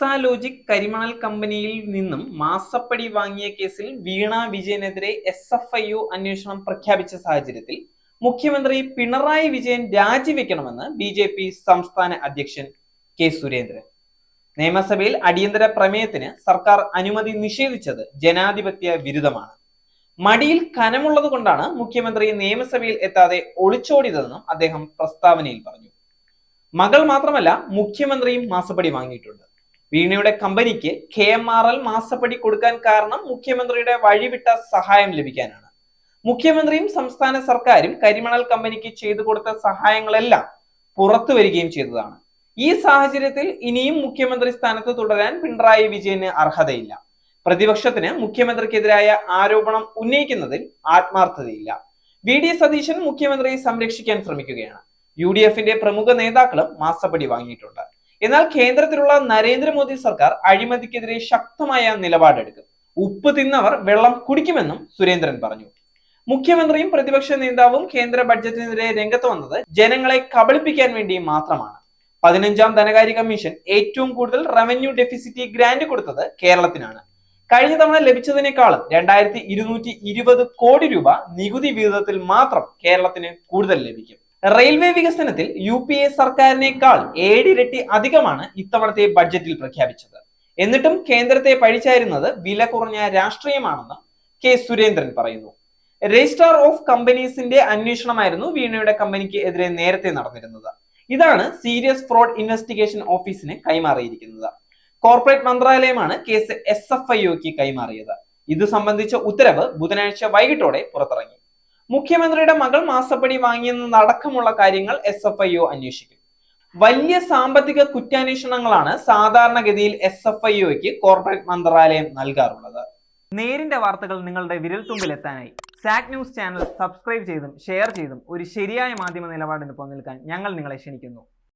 എക്സാലോജിക് കരിമണൽ കമ്പനിയിൽ നിന്നും മാസപ്പടി വാങ്ങിയ കേസിൽ വീണ വിജയനെതിരെ എസ് എഫ് ഐ യു അന്വേഷണം പ്രഖ്യാപിച്ച സാഹചര്യത്തിൽ മുഖ്യമന്ത്രി പിണറായി വിജയൻ രാജിവെക്കണമെന്ന് ബി ജെ പി സംസ്ഥാന അധ്യക്ഷൻ കെ സുരേന്ദ്രൻ. നിയമസഭയിൽ അടിയന്തര പ്രമേയത്തിന് സർക്കാർ അനുമതി നിഷേധിച്ചത് ജനാധിപത്യ വിരുദ്ധമാണ്. മടിയിൽ കനമുള്ളത് കൊണ്ടാണ് മുഖ്യമന്ത്രി നിയമസഭയിൽ എത്താതെ ഒളിച്ചോടിയതെന്നും അദ്ദേഹം പ്രസ്താവനയിൽ പറഞ്ഞു. മകൾ മാത്രമല്ല മുഖ്യമന്ത്രിയും മാസപ്പടി വാങ്ങിയിട്ടുണ്ട്. വീണയുടെ കമ്പനിക്ക് കെ എം ആർ എൽ മാസപ്പടി കൊടുക്കാൻ കാരണം മുഖ്യമന്ത്രിയുടെ വഴിവിട്ട സഹായം ലഭിക്കാനാണ്. മുഖ്യമന്ത്രിയും സംസ്ഥാന സർക്കാരും കരിമണൽ കമ്പനിക്ക് ചെയ്തു കൊടുത്ത സഹായങ്ങളെല്ലാം പുറത്തു വരികയും ചെയ്തതാണ്. ഈ സാഹചര്യത്തിൽ ഇനിയും മുഖ്യമന്ത്രി സ്ഥാനത്ത് തുടരാൻ പിണറായി വിജയന് അർഹതയില്ല. പ്രതിപക്ഷത്തിന് മുഖ്യമന്ത്രിക്കെതിരായ ആരോപണം ഉന്നയിക്കുന്നതിൽ ആത്മാർത്ഥതയില്ല. വി ഡി സതീശൻ മുഖ്യമന്ത്രിയെ സംരക്ഷിക്കാൻ ശ്രമിക്കുകയാണ്. യു ഡി എഫിന്റെ പ്രമുഖ നേതാക്കളും മാസപ്പടി വാങ്ങിയിട്ടുണ്ട്. എന്നാൽ കേന്ദ്രത്തിലുള്ള നരേന്ദ്രമോദി സർക്കാർ അഴിമതിക്കെതിരെ ശക്തമായ നിലപാടെടുക്കും. ഉപ്പ് തിന്നവർ വെള്ളം കുടിക്കുമെന്നും സുരേന്ദ്രൻ പറഞ്ഞു. മുഖ്യമന്ത്രിയും പ്രതിപക്ഷ നേതാവും കേന്ദ്ര ബഡ്ജറ്റിനെതിരെ രംഗത്ത് വന്നത് ജനങ്ങളെ കബളിപ്പിക്കാൻ വേണ്ടി മാത്രമാണ്. പതിനഞ്ചാം ധനകാര്യ കമ്മീഷൻ ഏറ്റവും കൂടുതൽ റവന്യൂ ഡെഫിസിറ്റി ഗ്രാന്റ് കൊടുത്തത് കേരളത്തിനാണ്. കഴിഞ്ഞ തവണ ലഭിച്ചതിനേക്കാളും രണ്ടായിരത്തി ഇരുന്നൂറ്റി ഇരുപത് കോടി രൂപ നികുതി വിഹിതത്തിൽ മാത്രം കേരളത്തിന് കൂടുതൽ ലഭിക്കും. റെയിൽവേ വികസനത്തിൽ യു പി എ സർക്കാരിനേക്കാൾ ഏഴിരട്ടി അധികമാണ് ഇത്തവണത്തെ ബഡ്ജറ്റിൽ പ്രഖ്യാപിച്ചത്. എന്നിട്ടും കേന്ദ്രത്തെ പഴിച്ചായിരുന്നത് വില കുറഞ്ഞ രാഷ്ട്രീയമാണെന്ന് കെ സുരേന്ദ്രൻ പറയുന്നു. രജിസ്ട്രാർ ഓഫ് കമ്പനീസിന്റെ അന്വേഷണമായിരുന്നു വീണയുടെ കമ്പനിക്ക് എതിരെ നേരത്തെ നടന്നിരുന്നത്. ഇതാണ് സീരിയസ് ഫ്രോഡ് ഇൻവെസ്റ്റിഗേഷൻ ഓഫീസിന് കൈമാറിയിരിക്കുന്നത്. കോർപ്പറേറ്റ് മന്ത്രാലയമാണ് കേസ് എസ് എഫ് ഐ ഒക്ക് കൈമാറിയത്. ഇത് സംബന്ധിച്ച ഉത്തരവ് ബുധനാഴ്ച വൈകിട്ടോടെ പുറത്തിറങ്ങി. മുഖ്യമന്ത്രിയുടെ മകൾ മാസപ്പടി വാങ്ങിയെന്നതടക്കമുള്ള കാര്യങ്ങൾ എസ് എഫ് ഐ ഒ അന്വേഷിക്കും. വലിയ സാമ്പത്തിക കുറ്റാന്വേഷണങ്ങളാണ് സാധാരണഗതിയിൽ എസ് എഫ് ഐ ഒക്ക് കോർപ്പറേറ്റ് മന്ത്രാലയം നൽകാറുള്ളത്. നേരിന്റെ വാർത്തകൾ നിങ്ങളുടെ വിരൽത്തുമ്പിൽ എത്താനായി സാക് ന്യൂസ് ചാനൽ സബ്സ്ക്രൈബ് ചെയ്തും ഷെയർ ചെയ്തും ഒരു ശരിയായ മാധ്യമ നിലപാടിന് നിൽക്കാൻ ഞങ്ങൾ നിങ്ങളെ ക്ഷണിക്കുന്നു.